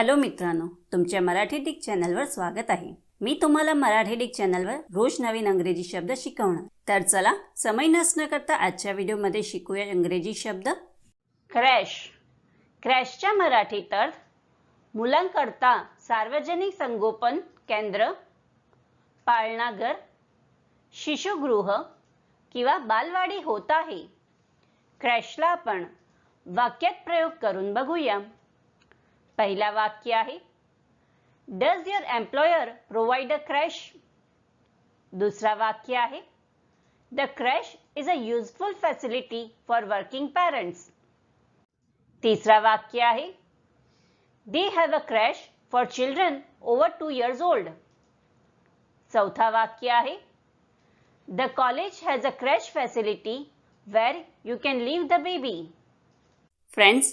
Hello मित्रांनो तुमच्या Marathi Dick चॅनलवर स्वागत आहे. मी तुम्हाला मराठी डिक चॅनलवर रोज नवीन अंग्रेजी शब्द शिकवणार. तर चला समय नसणं करता आजच्या व्हिडिओमध्ये शिकूया इंग्रजी शब्द. क्रॅश. क्रॅशच्या मराठीत अर्थ मुलांकरता सार्वजनिक संगोपन केंद्र पाळणाघर शिशुगृह किंवा बालवाडी होत आहे. क्रॅशला आपण वाक्यात प्रयोग करून बघूया. पहिला वाक्य आहे. Does your employer provide a creche दुसरा वाक्य आहे. The creche is a useful facility for working parents तिसरा वाक्य आहे. They have a creche for children over two years old चौथा वाक्य आहे. The college has a creche facility where you can leave the baby friends